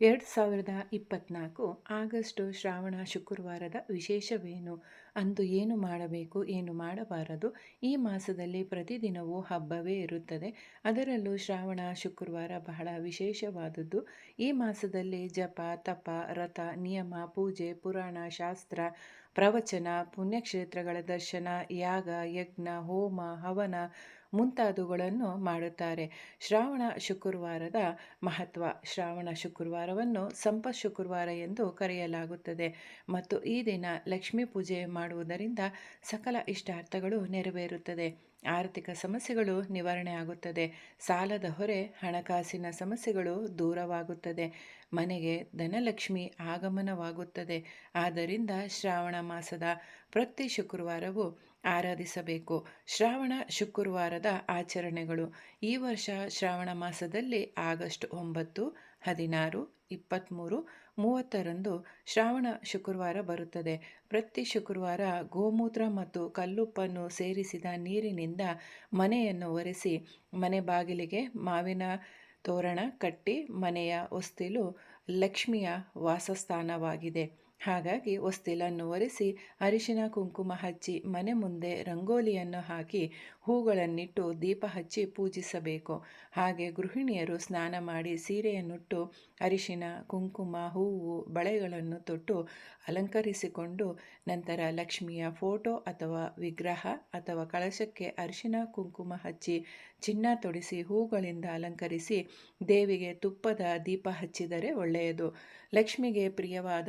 ಎರಡು ಸಾವಿರದ ಇಪ್ಪತ್ತ್ನಾಲ್ಕು ಆಗಸ್ಟು ಶ್ರಾವಣ ಶುಕ್ರವಾರದ ವಿಶೇಷವೇನು ಅಂದು ಏನು ಮಾಡಬೇಕು, ಏನು ಮಾಡಬಾರದು, ಈ ಮಾಸದಲ್ಲಿ ಪ್ರತಿದಿನವೂ ಹಬ್ಬವೇ ಇರುತ್ತದೆ. ಅದರಲ್ಲೂ ಶ್ರಾವಣ ಶುಕ್ರವಾರ ಬಹಳ ವಿಶೇಷವಾದದ್ದು. ಈ ಮಾಸದಲ್ಲಿ ಜಪ, ತಪ, ರಥ, ನಿಯಮ, ಪೂಜೆ, ಪುರಾಣ, ಶಾಸ್ತ್ರ, ಪ್ರವಚನ, ಪುಣ್ಯಕ್ಷೇತ್ರಗಳ ದರ್ಶನ, ಯಾಗ, ಯಜ್ಞ, ಹೋಮ, ಹವನ ಮುಂತಾದವುಗಳನ್ನು ಮಾಡುತ್ತಾರೆ. ಶ್ರಾವಣ ಶುಕ್ರವಾರದ ಮಹತ್ವ. ಶ್ರಾವಣ ಶುಕ್ರವಾರವನ್ನು ಸಂಪ ಶುಕ್ರವಾರ ಎಂದು ಕರೆಯಲಾಗುತ್ತದೆ. ಮತ್ತು ಈ ದಿನ ಲಕ್ಷ್ಮೀ ಪೂಜೆ ಮಾಡುವುದರಿಂದ ಸಕಲ ಇಷ್ಟಾರ್ಥಗಳು ನೆರವೇರುತ್ತದೆ. ಆರ್ಥಿಕ ಸಮಸ್ಯೆಗಳು ನಿವಾರಣೆ ಆಗುತ್ತದೆ. ಸಾಲದ ಹೊರೆ, ಹಣಕಾಸಿನ ಸಮಸ್ಯೆಗಳು ದೂರವಾಗುತ್ತದೆ. ಮನೆಗೆ ಧನಲಕ್ಷ್ಮಿ ಆಗಮನವಾಗುತ್ತದೆ. ಆದ್ದರಿಂದ ಶ್ರಾವಣ ಮಾಸದ ಪ್ರತಿ ಶುಕ್ರವಾರವೂ ಆರಾಧಿಸಬೇಕು. ಶ್ರಾವಣ ಶುಕ್ರವಾರದ ಆಚರಣೆಗಳು. ಈ ವರ್ಷ ಶ್ರಾವಣ ಮಾಸದಲ್ಲಿ ಆಗಸ್ಟ್ ಒಂಬತ್ತು, ಹದಿನಾರು ಇಪ್ಪತ್ತ್ಮೂರು ಮೂವತ್ತರಂದು ಶ್ರಾವಣ ಶುಕ್ರವಾರ ಬರುತ್ತದೆ. ಪ್ರತಿ ಶುಕ್ರವಾರ ಗೋಮೂತ್ರ ಮತ್ತು ಕಲ್ಲುಪ್ಪನ್ನು ಸೇರಿಸಿದ ನೀರಿನಿಂದ ಮನೆಯನ್ನು ಒರೆಸಿ, ಮನೆ ಬಾಗಿಲಿಗೆ ಮಾವಿನ ತೋರಣ ಕಟ್ಟಿ ಮನೆಯ ಹೊಸ್ತಿಲು ಲಕ್ಷ್ಮಿಯ ವಾಸಸ್ಥಾನವಾಗಿದೆ. ಹಾಗಾಗಿ ಹೊಸ್ತಿಲನ್ನು ಒರೆಸಿ ಅರಿಶಿನ ಕುಂಕುಮ ಹಚ್ಚಿ ಮನೆ ಮುಂದೆ ರಂಗೋಲಿಯನ್ನು ಹಾಕಿ ಹೂಗಳನ್ನಿಟ್ಟು ದೀಪ ಹಚ್ಚಿ ಪೂಜಿಸಬೇಕು. ಹಾಗೆ ಗೃಹಿಣಿಯರು ಸ್ನಾನ ಮಾಡಿ ಸೀರೆಯನ್ನುಟ್ಟು ಅರಿಶಿನ, ಕುಂಕುಮ, ಹೂವು, ಬಳೆಗಳನ್ನು ತೊಟ್ಟು ಅಲಂಕರಿಸಿಕೊಂಡು ನಂತರ ಲಕ್ಷ್ಮಿಯ ಫೋಟೋ ಅಥವಾ ವಿಗ್ರಹ ಅಥವಾ ಕಳಶಕ್ಕೆ ಅರಿಶಿನ ಕುಂಕುಮ ಹಚ್ಚಿ ಚಿನ್ನ ತೊಡಿಸಿ ಹೂಗಳಿಂದ ಅಲಂಕರಿಸಿ ದೇವಿಗೆ ತುಪ್ಪದ ದೀಪ ಹಚ್ಚಿದರೆ ಒಳ್ಳೆಯದು. ಲಕ್ಷ್ಮಿಗೆ ಪ್ರಿಯವಾದ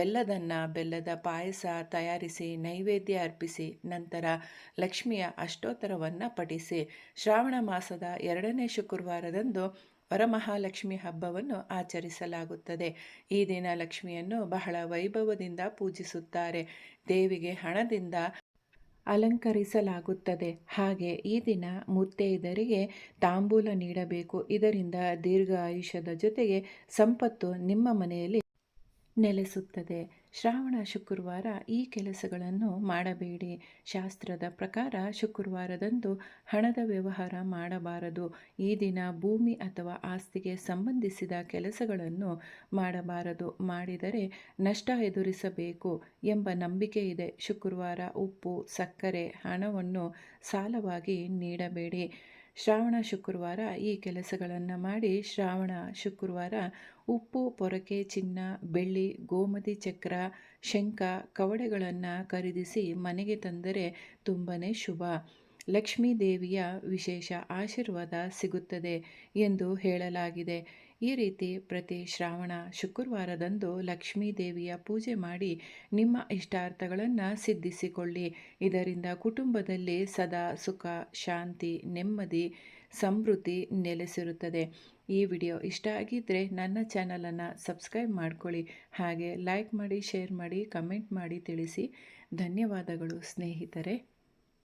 ಬೆಲ್ಲದನ್ನ, ಬೆಲ್ಲದ ಪಾಯಸ ತಯಾರಿಸಿ, ನೈವೇದ್ಯ ಅರ್ಪಿಸಿ, ನಂತರ ಲಕ್ಷ್ಮಿಯ ಅಷ್ಟೋತ್ತರವನ್ನು ಪಠಿಸಿ, ಶ್ರಾವಣ ಮಾಸದ ಎರಡನೇ ಶುಕ್ರವಾರದಂದು ವರಮಹಾಲಕ್ಷ್ಮಿ ಹಬ್ಬವನ್ನು ಆಚರಿಸಲಾಗುತ್ತದೆ. ಈ ದಿನ ಲಕ್ಷ್ಮಿಯನ್ನು ಬಹಳ ವೈಭವದಿಂದ ಪೂಜಿಸುತ್ತಾರೆ. ದೇವಿಗೆ ಹಣದಿಂದ ಅಲಂಕರಿಸಲಾಗುತ್ತದೆ. ಹಾಗೆ ಈ ದಿನ ಮುತ್ತೈದರಿಗೆ ತಾಂಬೂಲ ನೀಡಬೇಕು. ಇದರಿಂದ ದೀರ್ಘ ಆಯುಷ್ಯದ ಜೊತೆಗೆ ಸಂಪತ್ತು ನಿಮ್ಮ ಮನೆಯಲ್ಲಿ ನೆಲೆಸುತ್ತದೆ. ಶ್ರಾವಣ ಶುಕ್ರವಾರ ಈ ಕೆಲಸಗಳನ್ನು ಮಾಡಬೇಡಿ. ಶಾಸ್ತ್ರದ ಪ್ರಕಾರ ಶುಕ್ರವಾರದಂದು ಹಣದ ವ್ಯವಹಾರ ಮಾಡಬಾರದು. ಈ ದಿನ ಭೂಮಿ ಅಥವಾ ಆಸ್ತಿಗೆ ಸಂಬಂಧಿಸಿದ ಕೆಲಸಗಳನ್ನು ಮಾಡಬಾರದು. ಮಾಡಿದರೆ ನಷ್ಟ ಎದುರಿಸಬೇಕು ಎಂಬ ನಂಬಿಕೆ ಇದೆ. ಶುಕ್ರವಾರ ಉಪ್ಪು, ಸಕ್ಕರೆ, ಹಣವನ್ನು ಸಾಲವಾಗಿ ನೀಡಬೇಡಿ. ಶ್ರಾವಣ ಶುಕ್ರವಾರ ಈ ಕೆಲಸಗಳನ್ನು ಮಾಡಿ ಶ್ರಾವಣ ಶುಕ್ರವಾರ ಉಪ್ಪು, ಪೊರಕೆ, ಚಿನ್ನ, ಬೆಳ್ಳಿ, ಗೋಮತಿ ಚಕ್ರ, ಶಂಖ, ಕವಡೆಗಳನ್ನು ಖರೀದಿಸಿ ಮನೆಗೆ ತಂದರೆ ತುಂಬನೇ ಶುಭ. ಲಕ್ಷ್ಮೀ ದೇವಿಯ ವಿಶೇಷ ಆಶೀರ್ವಾದ ಸಿಗುತ್ತದೆ ಎಂದು ಹೇಳಲಾಗಿದೆ. ಈ ರೀತಿ ಪ್ರತಿ ಶ್ರಾವಣ ಶುಕ್ರವಾರದಂದು ಲಕ್ಷ್ಮೀ ದೇವಿಯ ಪೂಜೆ ಮಾಡಿ ನಿಮ್ಮ ಇಷ್ಟಾರ್ಥಗಳನ್ನು ಸಿದ್ಧಿಸಿಕೊಳ್ಳಿ. ಇದರಿಂದ ಕುಟುಂಬದಲ್ಲಿ ಸದಾ ಸುಖ, ಶಾಂತಿ, ನೆಮ್ಮದಿ, ಸಮೃದ್ಧಿ ನೆಲೆಸಿರುತ್ತದೆ. ಈ ವಿಡಿಯೋ ಇಷ್ಟ ಆಗಿದ್ದರೆ ನನ್ನ ಚಾನಲನ್ನು ಸಬ್ಸ್ಕ್ರೈಬ್ ಮಾಡ್ಕೊಳ್ಳಿ. ಹಾಗೆ ಲೈಕ್ ಮಾಡಿ, ಶೇರ್ ಮಾಡಿ, ಕಮೆಂಟ್ ಮಾಡಿ ತಿಳಿಸಿ. ಧನ್ಯವಾದಗಳು ಸ್ನೇಹಿತರೆ.